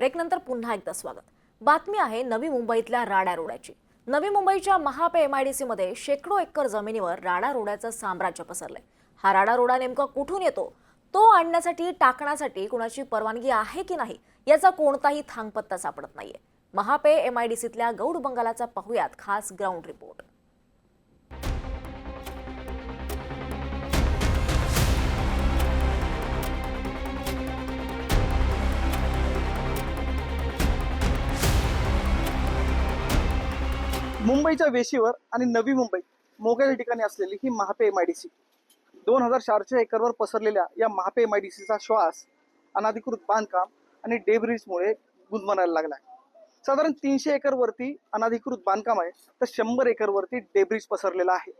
ब्रेकनंतर पुन्हा एकदा स्वागत. बातमी आहे नवी मुंबईतल्या राडा रोड्याची. नवी मुंबईच्या महापे एम आय डी सीमध्ये शेकडो एकर जमिनीवर राडा रोड्याचं साम्राज्य पसरलंय. हा राडा रोडा नेमका कुठून येतो? तो आणण्यासाठी टाकण्यासाठी कुणाची परवानगी आहे की नाही याचा कोणताही थांगपत्ता सापडत नाहीये. महापे एम आय डी सीतल्या गौड बंगालाचा पाहुयात खास ग्राउंड रिपोर्ट. मुंबईच्या वेशीवर आणि नवी मुंबई मोक्याच्या ठिकाणी असलेली ही Mahape M I D C दोन हजार चारशे एकरवर पसरलेल्या या महापे एम आय डी सीचा श्वास अनाधिकृत बांधकाम आणि डेब्रिजमुळे गुदमरायला लागला आहे साधारण तीनशे एकरवरती अनाधिकृत बांधकाम आहे तर शंभर एकरवरती डेब्रिज पसरलेला आहे.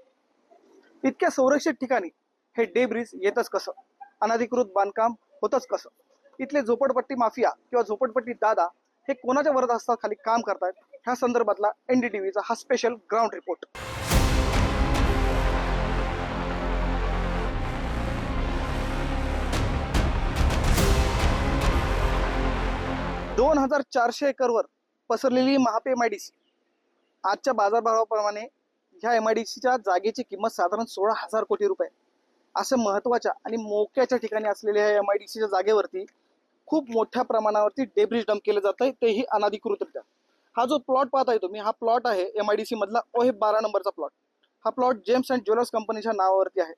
इतक्या संरक्षित ठिकाणी हे डेब्रिज येतच कसं? अनाधिकृत बांधकाम होतच कसं? इथले झोपडपट्टी माफिया किंवा झोपडपट्टी दादा हे कोणाच्या वरदहस्ताखाली काम करतायत? ह्या संदर्भातला एनडीटीव्हीचा हा स्पेशल ग्राउंड रिपोर्ट दोन हजार चारशे एकरवर पसरलेली Mahape M I D C आजच्या बाजारभावाप्रमाणे ह्या एम आय डी सीच्या जागेची किंमत साधारण सोळा हजार कोटी रुपये. असं महत्त्वाच्या आणि मोक्याच्या ठिकाणी असलेल्या ह्या एम आय डी सीच्या जागेवरती खूप मोठ्या प्रमाणावरती डेब्रिज डंप केलं जात आहे तेही अनाधिकृतरित्या. हा जो प्लॉट पाहताय तुम्ही हा प्लॉट आहे एम आय डी सी मधला ओहे बारा नंबरचा प्लॉट हा प्लॉट जेम्स अँड ज्वेलर्स कंपनीच्या नावावरती आहे.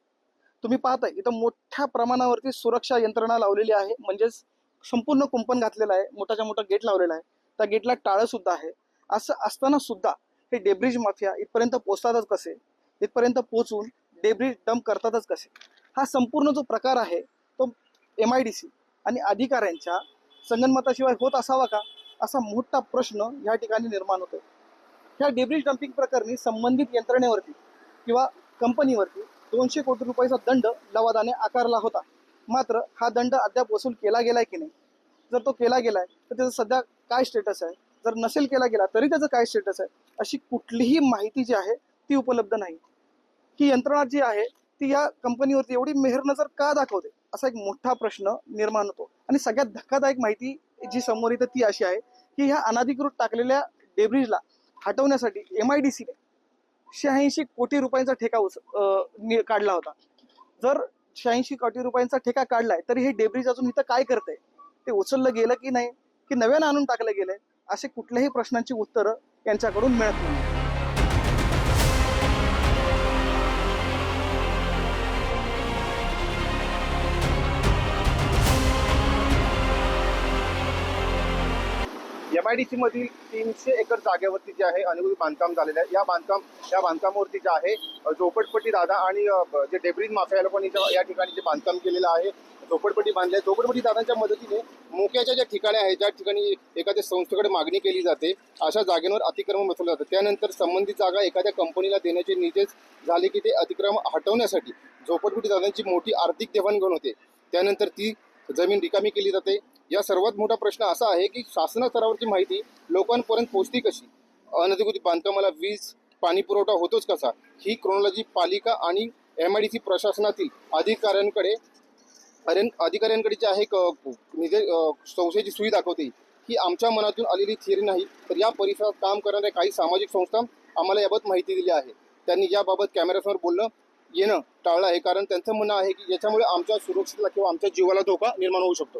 तुम्ही पाहताय इथं मोठ्या प्रमाणावरती सुरक्षा यंत्रणा लावलेली आहे म्हणजेच संपूर्ण कुंपण घातलेलं आहे मोठाच्या मोठा गेट लावलेला आहे. त्या गेटला टाळं सुद्धा आहे. असं असताना सुद्धा हे डेब्रिज माफिया इथपर्यंत पोचतातच कसे? इथपर्यंत पोचून डेब्रिज डंप करतातच कसे? हा संपूर्ण जो प्रकार आहे तो एम आय डी सी आणि अधिकाऱ्यांच्या संगनमताशिवाय होत असावा का? असा मोठा प्रश्न या ठिकाणी निर्माण होतो ह्या डेब्रिज डम्पिंग प्रकरणी संबंधित यंत्रणेवरती किंवा कंपनीवरती दोनशे कोटी रुपयाचा दंड लवादाने आकारला होता. मात्र हा दंड अद्याप वसूल केला गेलाय की नाही? जर तो केला गेलाय तर त्याचा सध्या काय स्टेटस आहे? जर नसेल केला गेला तरी त्याचं काय स्टेटस आहे? अशी कुठलीही माहिती जी आहे ती उपलब्ध नाही. ही यंत्रणा जी आहे ती या कंपनीवरती एवढी मेहरनजर का दाखवते? असा एक मोठा प्रश्न निर्माण होतो. आणि सगळ्यात धक्कादायक माहिती जी समोर येते ती अशी आहे की ह्या अनाधिकृत टाकलेल्या डेब्रिजला हटवण्यासाठी एम आय डी सीने शहाऐंशी कोटी रुपयांचा ठेका उच काढला होता. जर शहाऐंशी कोटी रुपयांचा ठेका काढलाय तरी हे डेब्रिज अजून इथं काय करते ते उचललं गेलं की नाही? की नव्यानं आणून टाकलं गेलंय? असे कुठल्याही प्रश्नांची उत्तरं यांच्याकडून मिळत नाही एमआयडीसी डी मधील तीनशे एकर जागेवरती जे आहे अनधिकृत बांधकाम झालेलं आहे. या बांधकाम या बांधकामावरती जे आहे झोपडपट्टी दादा आणि जे डेब्रिज माफिया लोकांनी या ठिकाणी जे बांधकाम केलेलं आहे झोपडपट्टी बांधली आहे झोपडपट्टी दादांच्या मदतीने मोक्याच्या ज्या ठिकाणी आहे ज्या ठिकाणी एखाद्या संस्थेकडे मागणी केली जाते अशा जागेवर अतिक्रमण बसवलं जातं. त्यानंतर संबंधित जागा एखाद्या कंपनीला देण्याचे निर्देश झाले की ते अतिक्रमण हटवण्यासाठी झोपडपट्टी दादांची मोठी आर्थिक देवाणघेवाण होते. त्यानंतर ती जमीन रिकामी केली जाते. या सर्वात मोठा प्रश्न असा आहे की शासना स्तरावरची माहिती लोकांपर्यंत पोहोचती कशी? अनधिकृत बांधकामाला वीज पाणी पुरवठा होतोच कसा? ही क्रोनॉलॉजी पालिका आणि एम आय डी सी प्रशासनातील अधिकाऱ्यांकडे अरे- अधिकाऱ्यांकडे जे आहे क- संस्थेची सुई दाखवते. ही आमच्या मनातून आलेली थिअरी नाही तर या परिसरात काम करणाऱ्या काही सामाजिक संस्था आम्हाला याबाबत माहिती दिली आहे. त्यांनी याबाबत कॅमेऱ्यासमोर बोलणं येणं टाळलं आहे कारण त्यांचं म्हणणं आहे की याच्यामुळे आमच्या सुरक्षेला किंवा आमच्या जीवाला धोका निर्माण होऊ शकतो.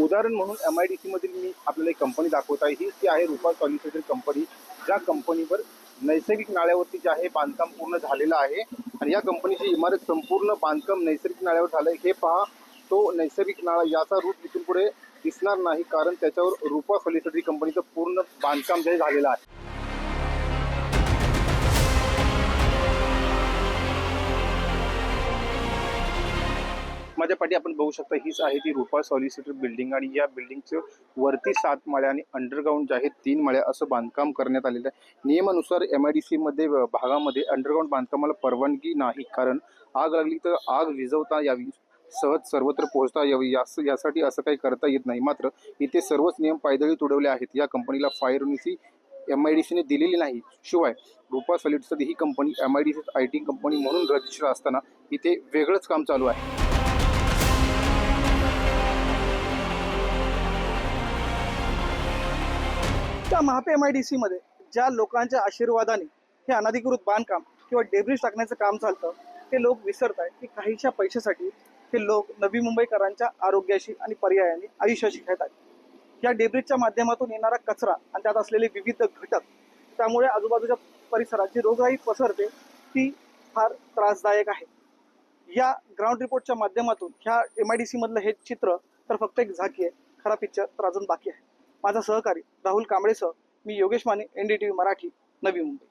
उदाहरण म्हणून एम आय डी सी मधील मी आपल्याला एक कंपनी दाखवत आहे. ही ती आहे रुपा सॉलिसिटेड कंपनी ज्या कंपनीवर नैसर्गिक नाळ्यावरती जे आहे बांधकाम पूर्ण झालेलं आहे. आणि या कंपनीची इमारत संपूर्ण बांधकाम नैसर्गिक नाळ्यावर झालंय. हे पहा तो नैसर्गिक नाळा याचा रूट इथून पुढे दिसणार नाही कारण त्याच्यावर रुपा सॉलिसिटरी कंपनीचं पूर्ण बांधकाम जे झालेलं आहे. माझ्या पाठी आपण बघू शकता हीच आहे ती रुपा सॉलिसिटर बिल्डिंग आणि या बिल्डिंगचं वरती सात माळ्या आणि अंडरग्राऊंड जे आहे तीन माळ्या असं बांधकाम करण्यात आलेलं आहे. नियमानुसार एम आय डी सीमध्ये भागामध्ये अंडरग्राऊंड बांधकामाला परवानगी नाही कारण आग लागली तर आग विझवता यावी सहज सर्वत्र पोहोचता यावी यास यासाठी असं काही करता येत नाही. मात्र इथे सर्वच नियम पायदळी तुडवले आहेत. या कंपनीला fire C M I D सीने दिलेली नाही. शिवाय रुपा सॉलिड्सची ही company M I D C I T company म्हणून रजिस्टर असताना इथे वेगळंच काम चालू आहे. त्या महापे एम आय डी सीमध्ये ज्या लोकांच्या आशीर्वादाने हे अनधिकृत बांधकाम किंवा डेब्रिज टाकण्याचं काम चालतं ते लोक विसरत आहेत की काहीशा पैशासाठी हे लोक नवी मुंबईकरांच्या आरोग्याशी आणि पर्यायाने आयुष्याशी खेळत आहेत या डेब्रिजच्या माध्यमातून येणारा कचरा आणि त्यात असलेले विविध घटक त्यामुळे आजूबाजूच्या परिसरात जी रोगराई पसरते ती फार त्रासदायक आहे. या ग्राउंड रिपोर्टच्या माध्यमातून ह्या एम आय डी सीमधलं हे चित्र तर फक्त एक झाकी आहे खरा पिक्चर तर अजून बाकी आहे. माझा सहकारी राहुल कांबळेसह मी Yogesh Mane N D T V Marathi Navi Mumbai.